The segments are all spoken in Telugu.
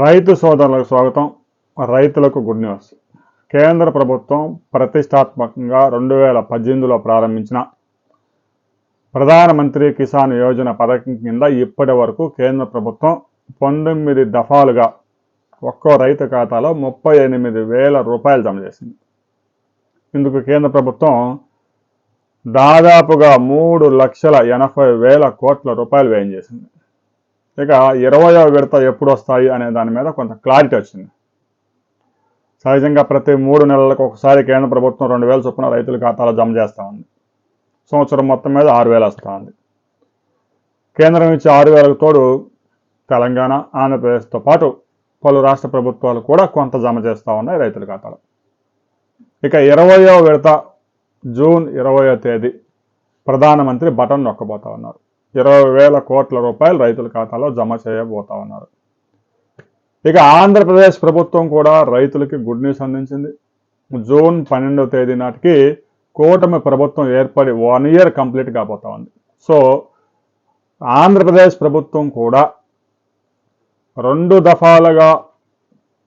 రైతు సోదరులకు స్వాగతం. రైతులకు గుడ్ న్యూస్. కేంద్ర ప్రభుత్వం ప్రతిష్టాత్మకంగా రెండు వేల పద్దెనిమిదిలో ప్రారంభించిన ప్రధానమంత్రి కిసాన్ యోజన పథకం కింద ఇప్పటి వరకు కేంద్ర ప్రభుత్వం పంతొమ్మిది దఫాలుగా ఒక్కో రైతు ఖాతాలో ముప్పై ఎనిమిది వేల రూపాయలు జమ చేసింది. ఇందుకు కేంద్ర ప్రభుత్వం దాదాపుగా మూడు లక్షల ఎనభై వేల కోట్ల రూపాయలు వ్యయం చేసింది. ఇక ఇరవయో విడత ఎప్పుడు వస్తాయి అనే దాని మీద కొంత క్లారిటీ వచ్చింది. సహజంగా ప్రతి మూడు నెలలకు ఒకసారి కేంద్ర ప్రభుత్వం రెండు వేల చొప్పున రైతుల ఖాతాలో జమ చేస్తూ ఉంది. సంవత్సరం మొత్తం మీద ఆరు వేలు వస్తూ ఉంది. కేంద్రం ఇచ్చే ఆరు వేలకు తోడు తెలంగాణ ఆంధ్రప్రదేశ్తో పాటు పలు రాష్ట్ర ప్రభుత్వాలు కూడా కొంత జమ చేస్తూ ఉన్నాయి రైతుల ఖాతాలో. ఇక ఇరవయో విడత జూన్ ఇరవయో తేదీ ప్రధానమంత్రి బటన్ నొక్కబోతా ఉన్నారు. ఇరవై వేల కోట్ల రూపాయలు రైతుల ఖాతాలో జమ చేయబోతా ఉన్నారు ఇక ఆంధ్రప్రదేశ్ ప్రభుత్వం కూడా రైతులకి గుడ్ న్యూస్ అందించింది. జూన్ పన్నెండవ తేదీ నాటికి కూటమి ప్రభుత్వం ఏర్పడి వన్ ఇయర్ కంప్లీట్ కాబోతా ఉంది సో ఆంధ్రప్రదేశ్ ప్రభుత్వం కూడా రెండు దఫాలుగా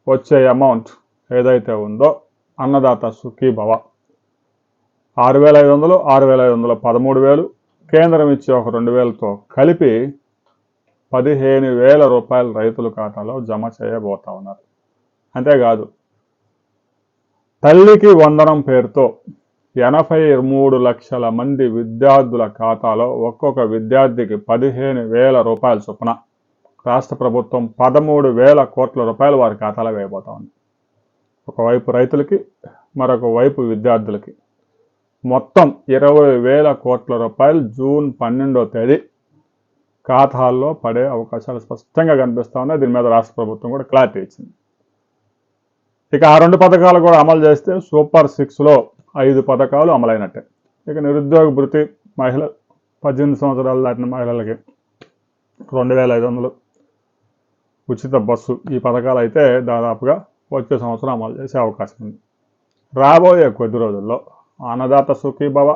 వచ్చే అమౌంట్ ఏదైతే ఉందో అన్నదాత సుఖీభవ ఆరు వేల ఐదు వందలు ఆరు వేల ఐదు వందలు పదమూడు వేలు కేంద్రం ఇచ్చే ఒక రెండు వేలతో కలిపి పదిహేను వేల రూపాయలు రైతుల ఖాతాలో జమ చేయబోతా ఉన్నారు. అంతేకాదు తల్లికి వందనం పేరుతో ఎనభై మూడు లక్షల మంది విద్యార్థుల ఖాతాలో ఒక్కొక్క విద్యార్థికి పదిహేను వేల రూపాయల చొప్పున రాష్ట్ర ప్రభుత్వం పదమూడు వేల కోట్ల రూపాయలు వారి ఖాతాలో వేయబోతా ఉంది. ఒకవైపు రైతులకి మరొక వైపు విద్యార్థులకి. మొత్తం ఇరవై వేల కోట్ల రూపాయలు జూన్ పన్నెండో తేదీ ఖాతాల్లో పడే అవకాశాలు స్పష్టంగా కనిపిస్తా ఉన్నాయి. దీని మీద రాష్ట్ర ప్రభుత్వం కూడా క్లారిటీ ఇచ్చింది. ఇక ఆ రెండు పథకాలు కూడా అమలు చేస్తే సూపర్ సిక్స్లో ఐదు పథకాలు అమలైనట్టే. ఇక నిరుద్యోగ భృతి మహిళ పద్దెనిమిది సంవత్సరాలు దాటిన మహిళలకి రెండు వేల ఐదు వందలు ఉచిత బస్సు ఈ పథకాలు అయితే దాదాపుగా వచ్చే సంవత్సరం అమలు చేసే అవకాశం ఉంది. రాబోయే కొద్ది రోజుల్లో అన్నదాత సుఖీభవ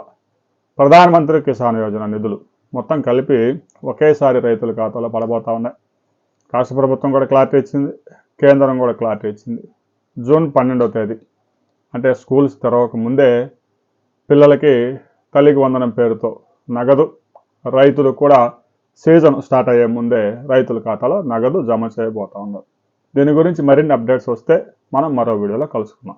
ప్రధానమంత్రి కిసాన్ యోజన నిధులు మొత్తం కలిపి ఒకేసారి రైతుల ఖాతాలో పడబోతా ఉన్నాయి. రాష్ట్ర ప్రభుత్వం కూడా క్లారిటీ ఇచ్చింది కేంద్రం కూడా క్లారిటీ ఇచ్చింది. జూన్ పన్నెండవ తేదీ అంటే స్కూల్స్ తెరవక ముందే పిల్లలకి తల్లికి వందనం పేరుతో నగదు రైతులు కూడా సీజన్ స్టార్ట్ అయ్యే ముందే రైతుల ఖాతాలో నగదు జమ చేయబోతా ఉన్నారు. దీని గురించి మరిన్ని అప్డేట్స్ వస్తే మనం మరో వీడియోలో కలుసుకున్నాం